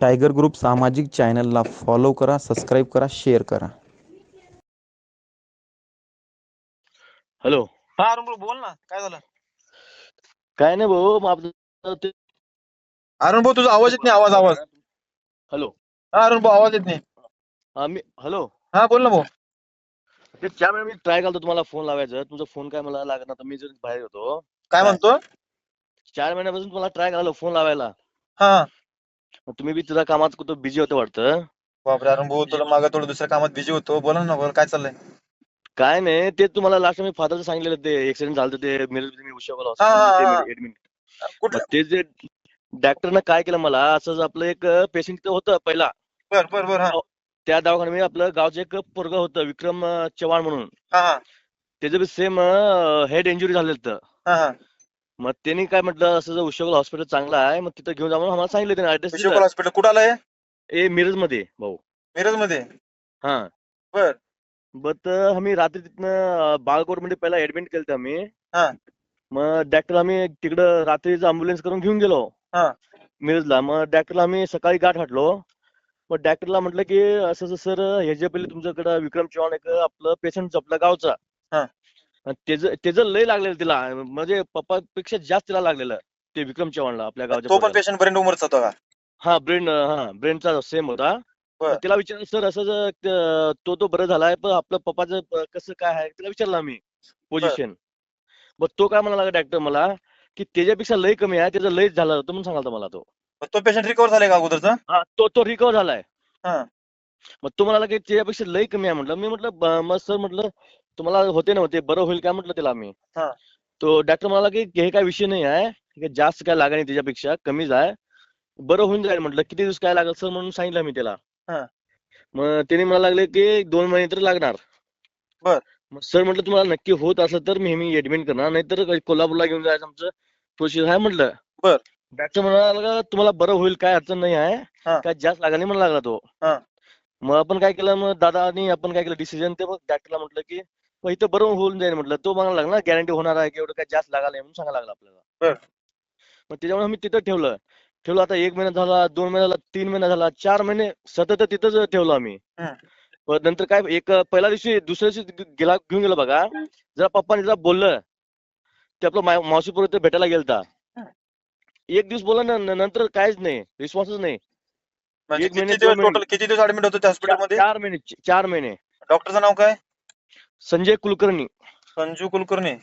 Tiger group सामाजिक चॅनलला follow करा सबस्क्राईब करा शेअर करा. हॅलो. हा अरुण भाऊ बोल ना काय झालं? काय नाही भाऊ मग आपलं ते अरुण भाऊ तुझा आवाज येत नाही आवाज आवाज. हॅलो. हा अरुण भाऊ आवाज येत नाही. हा मी हॅलो. हा बोल ना भाऊ. ते चार वेळा मी ट्राय करतो तुम्हाला फोन लावायचा. तुमचा फोन काय मला लागणार तर मी जर बाहेर होतो. काय? म्हणतो? चार महिन्यापासून तुम्हाला ट्राय करायला फोन लावायला. हा. तुम्ही बी तुझ्या कामात कुठं बिझी होतं वाटतं? बापरे अरुण भाऊ तुला मागं थोडं दुसऱ्या कामात बिझी होतो. बोला ना बोल काय चाललंय? काय नाही ते तुम्हाला लास्ट मी फादरचं सांगितलेलं ते ऍक्सिडेंट झालं ते मिरज मी हा, हा, हा. ऍडमिट कुठलं? ते जे डॉक्टरनं काय केलं मला असंच आपलं एक पेशंट होतं पहिला. बर बर बर हा. त्या दवाखान्यामध्ये आपलं गावचं एक पोरग होतं विक्रम अं, चव्हाण म्हणून. हा हा. त्याचं बी सेम हेड इंजुरी झालेलं होतं. हा हा. मग त्यांनी काय म्हटलं असं जर उशोगल हॉस्पिटल चांगलं आहे मग तिथं घेऊन जा म्हणून आम्हाला सांगितलं त्यांनी ऍड्रेस विशोकल हॉस्पिटल कुठं आलंय ए मिरजमध्ये भाऊ. मिरजमध्ये हा. बर. बट आम्ही रात्री तिथनं बाळकोटमध्ये पहिला ऍडमिट केलं आम्ही. हा. मग डॉक्टर आम्ही तिकडं रात्रीचं अँब्युलन्स करून घेऊन गेलो. हा. मिरजला. मग डॉक्टरला आम्ही सकाळी गाठ हटलो. मग डॉक्टरला म्हटलं की असं असं सर ह्याच्या पहिले तुमच्याकडं विक्रम चव्हाण एक आपलं पेशंट जपला गावचा. हा. त्याचं त्याचं लय लागलेलं तिला म्हणजे पप्पापेक्षा जास्त तिला लागलेलं ते विक्रम चव्हाणला आपल्या गावच्या तो पण पोराला. पेशंट ब्रेन उमरचा होता का? हा ब्रेन हा ब्रेनचा सेम होता. बर. तिला विचारलं सर असं जर त- तो तो बरं झालाय पण आपलं पप्पाचं कसं काय आहे? तिला विचारलं आम्ही पोझिशन मग तो काय म्हणाला डॉक्टर मला की त्याच्यापेक्षा लय कमी आहे त्याचं लय झालं होतं म्हणून सांगाल मला तो. तो पेशंट रिकवर झालाय का अगोदरचा? हा तो तो रिकवर झालाय. हा. मग तो म्हणाला की त्याच्यापेक्षा लय कमी आहे म्हटलं. मी म्हटलं ब- मग सर म्हटलं तुम्हाला होते ना होते बरं होईल काय म्हटलं त्याला आम्ही हा. तो डॉक्टर म्हणाला की हे काय विषय नाही आहे हे जास्त काय लागा नाही त्याच्यापेक्षा कमीच आहे बरं होऊन जाईल म्हटलं किती दिवस काय लागेल सर म्हणून सांगितलं मी त्याला हा. मग त्याने मला लागले की दोन महिने तर लागणार बर. मग सर म्हटलं तुम्हाला नक्की होत असलं तर मी मी ऍडमिट करणार नाहीतर कोल्हापूरला घेऊन जायचं आमचं प्रोसिजर आहे म्हटलं बर. डॉक्टर म्हणाला तुम्हाला बरं होईल काय अडचण नाही आहे. काय जास्त लागा नाही म्हणा लागला तो हा. मग आपण काय केलं मग दादा आणि आपण काय केलं डिसिजन ते मग डॉक्टरला म्हटलं की मग इथं बरं होऊन जाईल म्हटलं. तो म्हणायला लागला गॅरंटी होणार आहे की? एवढं काय जास्त लागायला म्हणून सांगायला लागला आपल्याला. मग त्याच्यामुळे मी तिथं ठेवलं. ठेवलं आता एक महिना झाला दोन महिना झाला तीन महिना झाला चार महिने सतत तिथंच ठेवलं आम्ही. नंतर काय एक पहिल्या दिवशी दुसऱ्या दिवशी गेला घेऊन गेलो बघा. जरा पप्पाने जरा बोललं. ते आपलं मावशी पोरं भेटायला गेलता. एक दिवस बोला ना नंतर काहीच नाही रिस्पॉन्सच नाही. म्हणजे एक महिने, किती दिवस दोन महिने. टोटल किती दिवस ऍडमिट होतो त्या हॉस्पिटलमध्ये? चार महिने चार महिने. डॉक्टरचं नाव काय? संजय कुलकर्णी. संजू कुलकर्णी.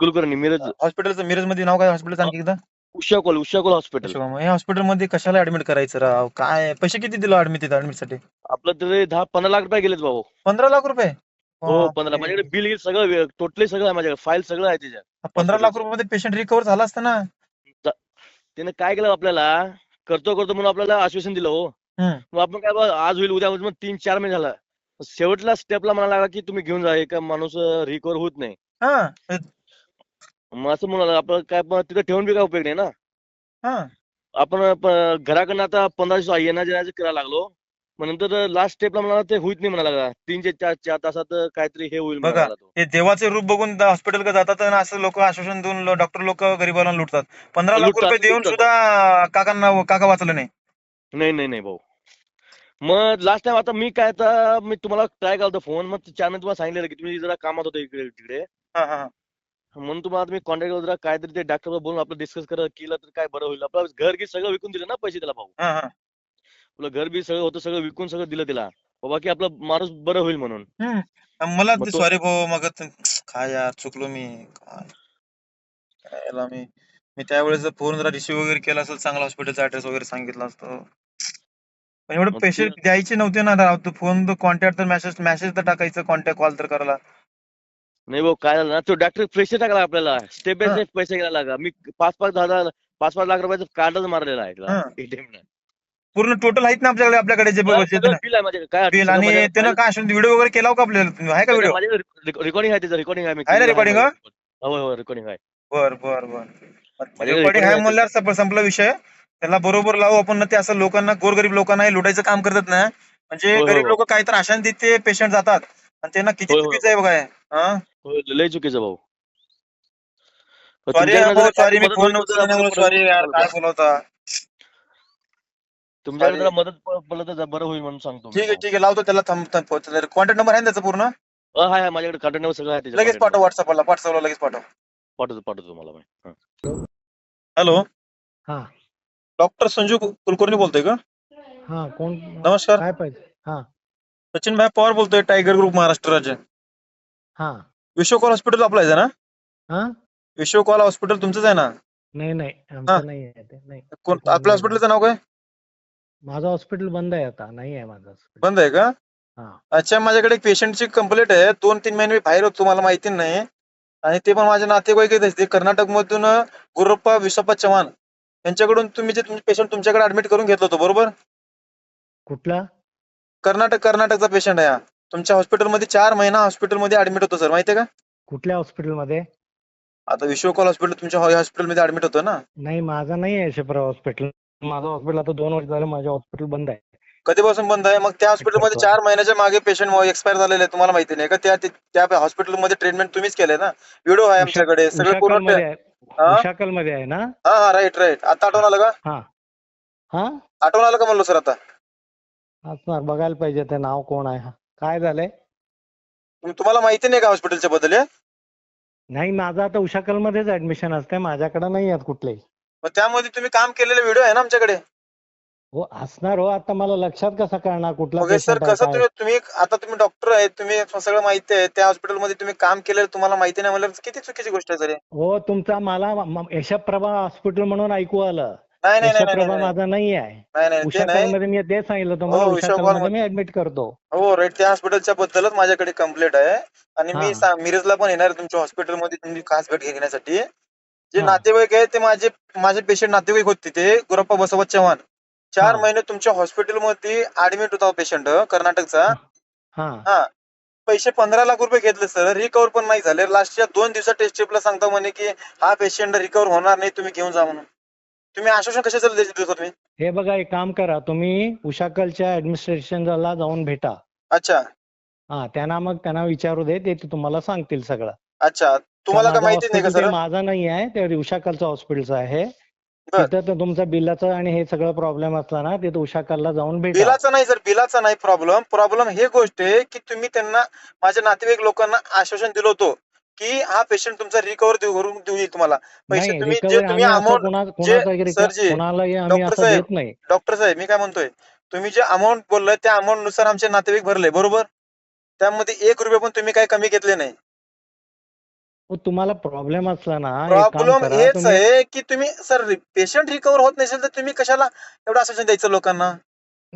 कुलकर्णी मिरज. हॉस्पिटलचं मिरजमध्ये नाव काय हॉस्पिटल सांग एकदा? उषा कोल उषा कोल हॉस्पिटल या हॉस्पिटलमध्ये कशाला ऍडमिट करायचं राव? काय पैसे किती दिलो ऍडमिट तिथे ऍडमिटसाठी आपलं तरी दहा पंधरा लाख रुपये गेलेत भाऊ. पंधरा लाख रुपये? हो. पंधरा. माझ्याकडे बिल गिल सगळं टोटली सगळं आहे माझ्याकडे. फाईल सगळं आहे त्याच्यात. पंधरा लाख रुपये मध्ये पेशंट रिकवर झाला असता ना? त्याने काय केलं आपल्याला? करतो करतो म्हणून आपल्याला आश्वासन दिलं हो. हम्म. मग आपण काय बा, आज होईल उद्या होईल मग तीन चार महिने झाला. शेवटला स्टेपला म्हणायला लागला की तुम्ही घेऊन जा एका माणूस रिकवर होत नाही. हा. मग असं म्हणाला आपण काय पण तिथं ठेवून बी काय उपयोग नाही ना? हा. आपण प- घराकडनं आता पंधरा दिवस येण्या जाण्याचं करायला लागलो. मग नंतर लास्ट स्टेपला म्हणाला ते होईत नाही म्हणाला लागला. तीन ते चार चार तासात काहीतरी हे होईल बघा. म्हणाला तो. हे देवाचे रूप बघून हॉस्पिटल जातात आणि असं लोक आश्वासन देऊन डॉक्टर लोक गरीबाला लुटतात. पंधरा लाख लुटतात, रुपये देऊन लुटतात. सुद्धा काकांना काका वाचलं नाही. नाही नाही नाही भाऊ. मग लास्ट टाइम आता मी काय आता मी तुम्हाला ट्राय करतो फोन मग त्याच्यानंतर तुम्हाला सांगितलेलं की तुम्ही जरा कामात होतो इकडे तिकडे. हा हा. हा. म्हणून तुम्हाला तुम्ही कॉन्टॅक्ट जरा काहीतरी ते डॉक्टर बोलून आपलं डिस्कस कर केलं तर काय बरं होईल. आपलं घर की सगळं विकून दिलं ना पैसे त्याला भाऊ. हा हा. आपलं घर बी सगळं होतं सगळं विकून सगळं दिलं त्याला. बाबा की आपलं माणूस बरं होईल म्हणून. हम्म. मला मग तो- सॉरी भाऊ मग त- काय यार चुकलो मी. काय? काय याला मी मी त्यावेळेस फोन जरा रिसिव्ह वगैरे केला असेल चांगला हॉस्पिटलचा ऍड्रेस वगैरे सांगितला असतो. पण एवढे मग पैसे द्यायचे नव्हते ना राव. तो फोन तर कॉन्टॅक्ट तर मेसेज मेसेज तर टाकायचं कॉन्टॅक्ट कॉल तर करायला. नाही भाऊ काय झालं ना तो डॉक्टर पैसे टाकला आपल्याला. स्टेप बाय हा. स्टेप पैसे घ्यायला लागा मी पाच पाच दहा दहा पाच पाच लाख रुपयाचं कार्डच मारलेला आहे हा. एटीएम पूर्ण टोटल आहेत ना आपल्याकडे आपल्याकडे जे बिल आहे माझ्याकडे काय बिल आणि त्यानं काय असून व्हिडिओ वगैरे केला का आपल्याला आहे का व्हिडिओ रेकॉर्डिंग आहे त्याचं रेकॉर्डिंग आहे मी आहे ना केलेलं recording, हो? हो रेकॉर्डिंग आहे. बर बर बर. माझ्याकडे रेकॉर्डिंग आहे आहे म्हणल्यावर संप- संपला विषय. त्याला बरोबर लावू आपण ना ते असं लोकांना गोरगरीब लोकांना हे लुटायचं काम करतात ना म्हणजे होय, गरीब होय. लोक काही तर आशान ते पेशंट जातात आणि त्यांना किती होय, होय. चुकीचं आहे बघा हे. हा हो, लय चुकीचं भाऊ सॉरी तुमच्याकडे जर सॉरी मी मदत फोन होईल तर सॉरी यार काय. बोलवता तुमच्याकडे. जरा मदत प- पडलं तर जरा बरं होईल म्हणून सांगतो मी ठीक आहे ठीक आहे लावतो त्याला थांब कॉन्टॅक्ट नंबर आहे ना त्याचा पूर्ण अ, हाय हाय माझ्याकडे कार्ड नंबर सगळं आहे त्याच्या लगेच contact पाठव number. व्हॉट्सअपला व्हॉट्सअपला लगेच पाठव पाठवतो पाठवतो तुम्हाला मी हा. हॅलो हा डॉक्टर संजू कुलकर्णी बोलतोय का? हा कोण? नमस्कार. काय पाहिजे? हा. सचिन भाई पवार बोलतोय टायगर ग्रुप महाराष्ट्र राज्य. हा. विश्वकॉल हॉस्पिटल आपलं आहे ना? हा? विश्वकॉल हॉस्पिटल तुमचंच आहे ना? नाही नाही. आमचं नाही आहे ते. नाही. कोण ते आपल्या. हॉस्पिटलचं नाव काय? माझं हॉस्पिटल बंद आहे आता. नाही आहे माझं हॉस्पिटल. बंद आहे का? हा. अच्छा माझ्याकडे एक पेशंटची कंप्लेंट आहे. दोन तीन महिने मी बाहेर होतो तुम्हाला माहिती नाही. आणि ते पण माझे नातेवाईक आहेत. ते कर्नाटक मधून गुरुप्पा विसप्पा चव्हाण. यांच्याकडून तुम्ही जे तुमचे पेशंट तुमच्याकडे ऍडमिट करून घेतलं होतं बरोबर? कुठला? कर्नाटक कर्नाटकचा पेशंट आहे हा. तुमच्या हॉस्पिटलमध्ये चार महिना हॉस्पिटलमध्ये ऍडमिट होतो सर माहितीये का? कुठल्या हॉस्पिटलमध्ये आता विश्वकॉल हॉस्पिटल तुमच्या हॉस्पिटलमध्ये ऍडमिट होतं ना? नाही माझं नाही आहे शिप्रा हॉस्पिटल माझं हॉस्पिटल आता दोन वर्ष झालं माझं हॉस्पिटल बंद आहे. कधीपासून बंद आहे? मग त्या हॉस्पिटलमध्ये चार महिन्याच्या मागे पेशंट एक्सपायर झालेले आहे तुम्हाला माहिती नाही का? त्या त्या हॉस्पिटलमध्ये ट्रीटमेंट तुम्हीच केले ना? व्हिडिओ आहे आमच्याकडे सगळे पूर्ण उशाकलमध्ये आहे ना? हा हा राईट राईट आता आठवण आलं का? हा. हा? आठवण आलं का म्हणलो सर आता? असणार बघायला पाहिजे ते नाव कोण आहे काय झालंय? तुम- तुम्हाला माहिती नाही का हॉस्पिटलच्या बद्दल हे? नाही माझं आता उशाकल मध्येच ऍडमिशन असते माझ्याकडे नाही आहेत कुठलेही. मग त्यामध्ये तुम्ही काम केलेले व्हिडिओ आहे ना आमच्याकडे? हो असणार हो आता मला लक्षात कसं कळणार कुठला ओके सर patient आहे, कसं काय? तुम्ही तुम्ही आता तुम्ही डॉक्टर आहे तुम्ही सगळं माहिती आहे त्या हॉस्पिटलमध्ये तुम्ही काम केलेलं तुम्हाला माहिती नाही म्हणलं किती चुकीची गोष्ट आहे सर हे? हो तुमचा मला म- यशप्रभा हॉस्पिटल म्हणून ऐकू आलं नाही नाही नाही नाही यशप्रभा नाही माझा नाही आहे नाही नाही ते नाही मी सांगितलं तुम्हाला हो, मध्ये मी ऍडमिट करतो हो राईट त्या हॉस्पिटलच्या बद्दलच माझ्याकडे कंप्लेंट आहे आणि मी हा. सा- मिरजला पण येणार आहे तुमच्या हॉस्पिटलमध्ये तुम्ही खास भेट घेण्यासाठी जे हा. नातेवाईक आहे ते माझे माझे पेशंट नातेवाईक होते ते गुरप्पा बसवत चव्हाण चार हा. महिने तुमच्या हॉस्पिटलमध्ये ऍडमिट होता पेशंट कर्नाटकचा. हा. हा. पैसे पंधरा लाख रुपये घेतले सर रिकवर पण नाही झाले. लास्टच्या दोन दिवसात टेस्ट स्ट्रिपला सांगता म्हणे की हा पेशंट रिकवर होणार नाही तुम्ही घेऊन जा म्हणून. तुम्ही आश्वासन कशाचं देत तुम्ही? हे बघा एक काम करा. तुम्ही उशाकलच्या ऍडमिनिस्ट्रेशनला जाऊन भेटा. अच्छा. हा त्यांना मग त्यांना विचारू दे. ते तुम्हाला सांगतील सगळं. अच्छा. तुम्हाला काय माहिती नाही का सर माझं नाही आहे ते उशाकलचं हॉस्पिटलचं आहे. तिथं तुमचा बिलाचं आणि हे सगळं प्रॉब्लेम असला ना तिथं उशाकलला जाऊन भेटा. बिलाचा नाही सर बिलाचा नाही प्रॉब्लेम प्रॉब्लेम हे गोष्ट आहे की तुम्ही त्यांना माझ्या नातेवाईक लोकांना आश्वासन दिलं होतं की हा पेशंट तुमचा रिकवर करून देऊ येईल तुम्हाला. पैसे तुम्ही जे तुम्ही अमाऊंट जे- डॉक्टर साहेब, डॉक्टर साहेब मी काय म्हणतोय? तुम्ही जे अमाऊंट बोललाय त्या अमाऊंटनुसार आमचे नातेवाईक भरले बरोबर? त्यामध्ये एक रुपये पण तुम्ही काही कमी घेतले नाही. तुम्हाला प्रॉब्लेम असला ना एक काम प्रॉब्लेम करा हेच तुम्ही आहे की तुम्ही सर पेशंट रिकवर होत नसेल तर तुम्ही कशाला एवढं आश्वासन द्यायचं लोकांना?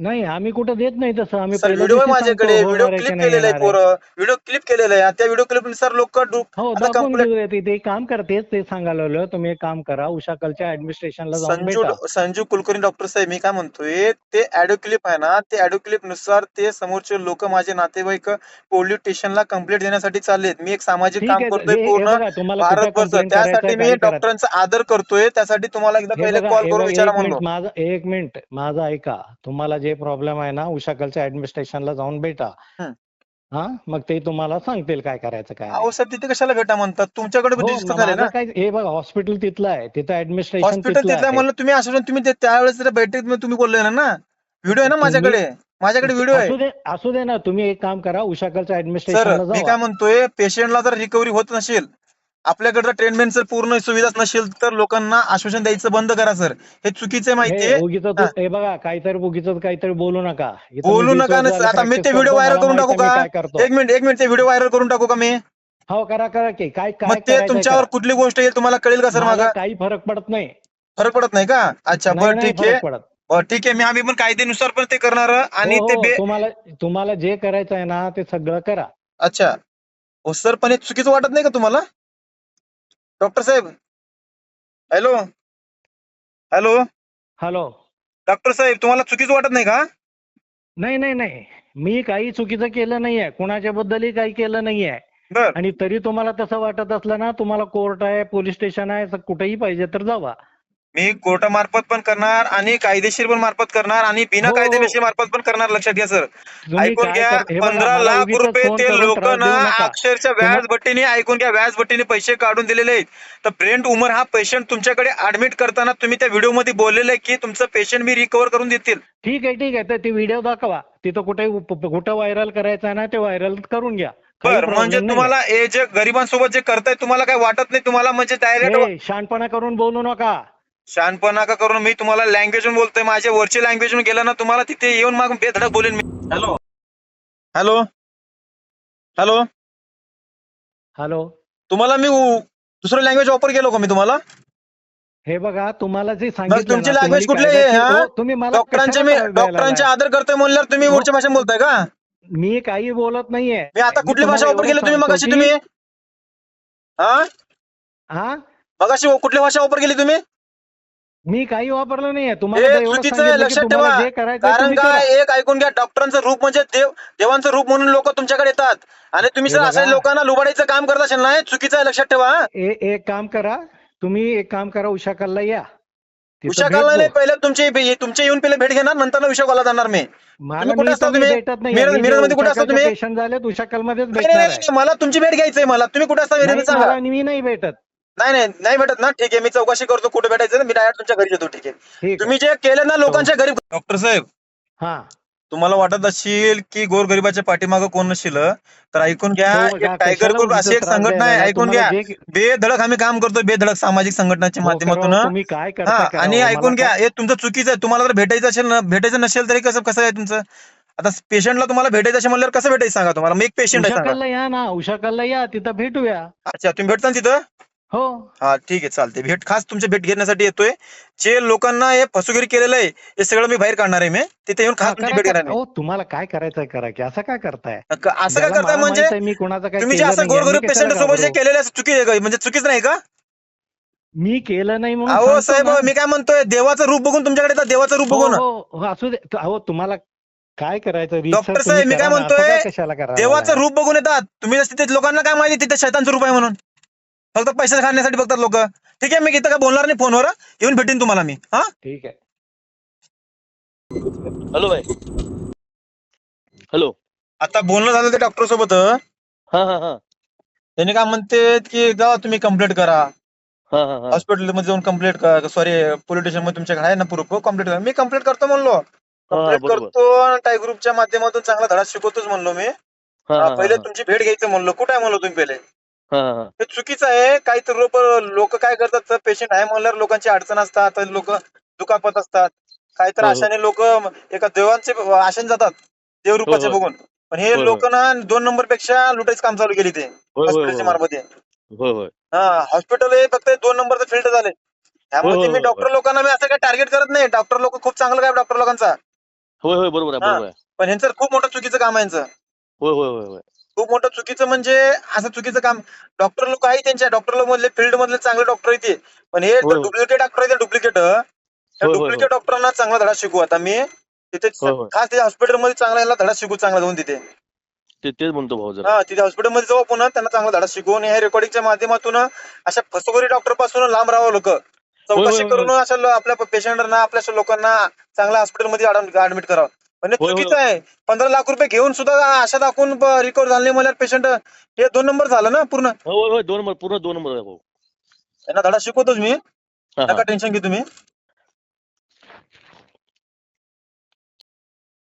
नाही आम्ही कुठं देत नाही तसं. आम्ही सर पहिल्या व्हिडिओ दिवशी माझ्याकडे सांगतो व्हिडिओ होणार आहे की क्लिप नाही केलेला आहे. पोरं व्हिडिओ क्लिप केलेला आहे. त्या व्हिडिओ क्लिपनुसार लोक हो आता दाखवून complaint- देऊ दे. ते काम करतेच ते सांगायला लागलो तुम्ही एक काम करा उशाकलच्या ऍडमिनिस्ट्रेशनला जाऊन संजू भेटा. संजू कुलकर्णी डॉक्टर साहेब मी काय म्हणतोय ते ऑडिओ क्लिप आहे ना ते ऑडिओ क्लिपनुसार ते समोरचे लोक माझे नातेवाईक पोलीस स्टेशनला कंप्लेंट देण्यासाठी चाललेत. मी एक सामाजिक ठीक काम आहे करतोय हे- हे पूर्ण बघा तुम्हाला कुठं भारतभरचं complaint त्यासाठी मी डॉक्टरांचा आदर करतोय त्यासाठी तुम्हाला एकदा हे पहिले बघा कॉल हे करून बघा विचारा एक म्हणलो. मिनिट माझा एक मिनिट माझा ऐका. तुम्हाला जे प्रॉब्लेम आहे ना उशाकलच्या ऍडमिनिस्ट्रेशनला जाऊन भेटा. हं. हा? मग ते तुम्हाला सांगतील काय करायचं काय. अहो सर तिथे कशाला भेटा म्हणतात? तुमच्याकडे हो, रजिस्टर झाले माझं ना. काय हे बघा हॉस्पिटल तिथलं आहे. तिथं ऍडमिनिस्ट्रेशन हॉस्पिटल तिथलं तिथलं आहे. म्हणलं तुम्ही आश्वासन तुम्ही ते- त्यावेळेस जरा बैठकीत तुम्ही बोलले ना व्हिडिओ आहे ना तुम्ही- माझ्याकडे. माझ्याकडे व्हिडिओ आहे. असू दे असू दे ना. तुम्ही एक काम करा उशाकलच्या सर ऍडमिनिस्ट्रेशनला मी काय म्हणतोय पेशंटला जर रिकव्हरी होत नसेल आपल्याकडे जर ट्रीटमेंट जर पूर्ण सुविधाच नसेल तर लोकांना आश्वासन द्यायचं बंद करा सर हे चुकीचं आहे माहितीये. हे. बघा काहीतरी उगीच काहीतरी बोलू नका. बोलू नका ना झालं आता मी ते व्हिडिओ व्हायरल करून टाकू का? एक मिनिट एक मिनिट ते व्हिडिओ व्हायरल करून टाकू का मी? हो करा करा की. काय मग ते तुमच्यावर. कुठली गोष्ट येईल तुम्हाला कळेल का सर माझा काही फरक पडत नाही. फरक पडत नाही का? अच्छा बरं ठीक आहे. ठीक आहे. मी आम्ही पण कायद्यानुसार पण ते करणार आणि हो, ते हो, तुम्हाला तुम्हाला जे करायचं आहे ना ते सगळं करा. अच्छा. हो सर पण हे चुकीचं वाटत नाही का तुम्हाला? डॉक्टर साहेब हॅलो हॅलो. हॅलो. डॉक्टर साहेब तुम्हाला चुकीचं वाटत नाही का? नाही नाही नाही. मी काही चुकीचं केलं नाहीये. कुणाच्या बद्दलही काही केलं नाहीये. बर. आणि तरी तुम्हाला तसं वाटत असलं ना तुम्हाला कोर्ट आहे पोलीस स्टेशन आहे कुठेही पाहिजे तर जावा. मी कोर्टामार्फत पण करणार आणि कायदेशीर पण मार्फत करणार आणि बिना हो. कायदेशीर मार्फत पण करणार लक्षात घ्या सर. तुम्ही ऐकून काय घ्या कर- हे बघा, पंधरा मला लाख उगीचच रुपये फोन ते करून लोक त्रास ना देऊ नका. अक्षरशः व्याज भट्टीने ऐकून घ्या व्याज भट्टीने पैसे काढून दिलेले आहेत. तर ब्रेंट उमर हा पेशंट तुमच्याकडे ऍडमिट करताना तुम्ही त्या व्हिडिओमध्ये बोललेले आहे की तुमचं पेशंट मी रिकव्हर करून देतील. ठीक आहे ठीक आहे. तर ती व्हिडिओ दाखवा. तिथं कुठे कुठं व्हायरल करायचं आहे ना ते व्हायरल करून घ्या. काही बर म्हणजे नाही तुम्हाला हे जे गरिबांसोबत जे करताय तुम्हाला काय वाटत नाही? तुम्हाला म्हणजे डायरेक्ट शहाणपणा करून बोलू नका. शहाणपणा का करून मी तुम्हाला लँग्वेज बोलतोय? माझ्या वरची लँग्वेज गेलं ना तुम्हाला तिथे येऊन मग बेधडक बोलेन मी. हॅलो. हॅलो. हॅलो. हॅलो. तुम्हाला मी उ- दुसरं लँग्वेज वापर केलो का मी तुम्हाला? हे बघा तुम्हाला जे सांगितलं तुमची ना, language तुम्ही कुठली आहे, कायद्याची- हा? हो, तुम्ही मला डॉक्टरांचे मी त्रास द्यायला डॉक्टरांचे लागलाय? आदर करतोय म्हणल्यावर तुम्ही हो. वरच्या भाषेत बोलताय का? मी काही बोलत नाहीये. मी आता मी कुठली भाषा वापर केली एवढं तुम्ही? सांगतो मगाशी की- तुम्ही हा? हा? मगाशी कुठली भाषा वापर केली तुम्ही? मी काही वापरलं नाहीये तुम्हाला हे एवढं चुकीचं आहे, सांगितलं की लक्षात तुम्हाला ठेवा. जे करायचं कारण तुम्ही करा. काय एक ऐकून घ्या डॉक्टरांचं रूप म्हणजे देव देवांचं रूप म्हणून लोक तुमच्याकडे येतात आणि तुम्ही हे जर बघा. लोकांना लुबाडायचं काम करत असेल ना हे चुकीचं आहे लक्षात ठेवा हा. ए- एक काम करा तुम्ही एक काम करा उषा कलला या तिथं उषा भेट नाही. पहिले तुमचे तुमचे येऊन पहिले भेट घेणार नंतर उषा कॉला जाणार मी मला तुम्ही कुठे असता तुम्ही तुम्ही? भेटत नाही मिरज- मिरजमध्ये कुठे असता तुम्ही? पेशंट झालेत उषा कलमध्येच नाही, नाही, भेटणार नाही, आहे नाही, मला तुमची भेट घ्यायचंय मला तुम्ही कुठे असता नाही, विनंती सांगा मला मी नाही भेटत नाही नाही नाही भेटत ना. ठीक आहे मी चौकशी करतो. कुठे भेटायचं मी डायरेक्ट तुमच्या घरी येतो. ठीक आहे. ठीक आहे. तुम्ही जे केलं ना लोकांच्या घरी डॉक्टर साहेब हा. तुम्हाला वाटत असेल की गोरगरिबाच्या पाठीमागं कोण नसेल तर ऐकून घ्या हो, एक टायगर कशाला ग्रुप अशी एक त्रास संघटना आहे. द्यायला? ऐकून घ्या. तुम्हाला जे- बेधडक आम्ही काम करतो बेधडक सामाजिक संघटनाच्या हो, माध्यमातून. करा, तुम्ही काय करता हा करा, आणि हो, ऐकून मला घ्या काय- हे तुमचं चुकीचं आहे. तुम्हाला जर भेटायचं असेल ना भेटायचं नसेल तरी कसं कसं आहे तुमचं? आता पेशंटला तुम्हाला भेटायचं असेल म्हणल्यावर कसं भेटायचं सांगा तुम्हाला? मी एक पेशंट आहे उषा सांगा कलला या ना उषा कलला या तिथं भेटूया. अच्छा तुम्ही भेटता ना तिथं? हो. हा ठीक आहे चालते भेट खास तुमची भेट घेण्यासाठी येतोय. जे लोकांना हे फसवेगिरी केलेलं आहे हे सगळं मी बाहेर काढणार आहे मी. तिथे येऊन हा, खास तुमची भेट. घेणार हो तुम्हाला काय करायचंय करा की. असं काय करताय? असं काय करताय म्हणजे मी कोणाचं काय तुम्ही जे असं गोरगरीब पेशंट सोबत जे? केलेलं आहे चुकी आहे का? म्हणजे चुकीच नाही का? मी केलं नाही म्हणून अहो साहेब. मी काय म्हणतोय देवाचं रूप बघून तुमच्याकडे देवाचं रूप हो, बघून. हो, हो, असू दे. अहो तुम्हाला काय करायचं डॉक्टर साहेब, मी काय म्हणतोय, देवाचं? रूप बघून येतात. तुम्ही जसं तिथे लोकांना काय माहिती तिथे शैतानचं रूप आहे म्हणून. फक्त पैसे खाण्यासाठी बघतात लोक. ठीक आहे मी इथं काय बोलणार नाही फोनवर येऊन भेटीन तुम्हाला मी हा? ठीक आहे. हॅलो भाई. हॅलो. आता बोलणं झालं ते डॉक्टर सोबत. हा हा हा. त्यांनी काय म्हणते की जा तुम्ही कंप्लेंट करा. हा हा हा. हॉस्पिटलमध्ये जाऊन कंप्लेंट करा. सॉरी पोलीस स्टेशनमध्ये तुमच्याकडे आहे ना प्रूफ कंप्लेंट करा. मी कंप्लेंट करतो म्हणलो. कंप्लेंट बरोबर. करतो टाय ग्रुपच्या माध्यमातून चांगला धडा शिकवतोच म्हणलो मी. हा, हा, हा, पहिले हा, तुमची भेट घ्यायचं म्हणलो. कुठे आहे म्हणलो तुम्ही पहिले? हे. चुकीचं आहे. काहीतरी लोक लोक काय करतात पेशंट आहे म्हणल्यावर लोकांची अडचण असतात. लोक दुखापत असतात. काहीतरी हो, हो. आशाने लोक एका देवांचे आशाने जातात. देवरूपाचे. बघून. पण हे. लोक ना दोन नंबरपेक्षा लुटायचं काम चालू केली ते. हॉस्पिटलच्या मार्फत. हा हॉस्पिटल हे फक्त दोन नंबरचं फील्ड झाले. त्यामुळे मी डॉक्टर लोकांना मी असं काही टार्गेट करत नाही. डॉक्टर लोक खूप चांगलं काय डॉक्टर लोकांचा. होय होय बरोबर हा. पण ह्यांचं खूप मोठं चुकीचं काम आहे यांचं होय होय होय. खूप मोठं चुकीचं म्हणजे असं चुकीचं काम डॉक्टर लोक आहे त्यांच्या डॉक्टर लोक मधले फील्ड मधले चांगले डॉक्टर आहेत ते. पण हे. डुप्लिकेट डॉक्टर आहे डुप्लिकेट. डुप्लिकेट डॉक्टरांना चांगला धडा शिकू आता मी तिथे. खास त्या हॉस्पिटलमध्ये चांगला याला धडा शिकू चांगला जाऊन तिथे तेच म्हणतो भाऊ हा तिथे हॉस्पिटलमध्ये जाऊ पुन्हा त्यांना चांगला धडा शिकवून ह्या रेकॉर्डिंगच्या माध्यमातून अशा फसवरी डॉक्टरपासून लांब राहावं लोक चौकशी करून अशा आपल्या पेशंटना आपल्या लोकांना चांगल्या हॉस्पिटलमध्ये ऍडमिट करावं म्हणजे होय, होय. चुकीचं आहे. पंधरा लाख रुपये घेऊन सुद्धा आशा दाखवून रिकवर झाले म्हणल्यावर पेशंट हे दोन नंबर झालं ना पूर्ण? होय होय दोन नंबर पूर्ण दोन नंबर आहे भाऊ. त्यांना धडा शिकवतोच मी. हा, हा. नका टेन्शन घे तुम्ही.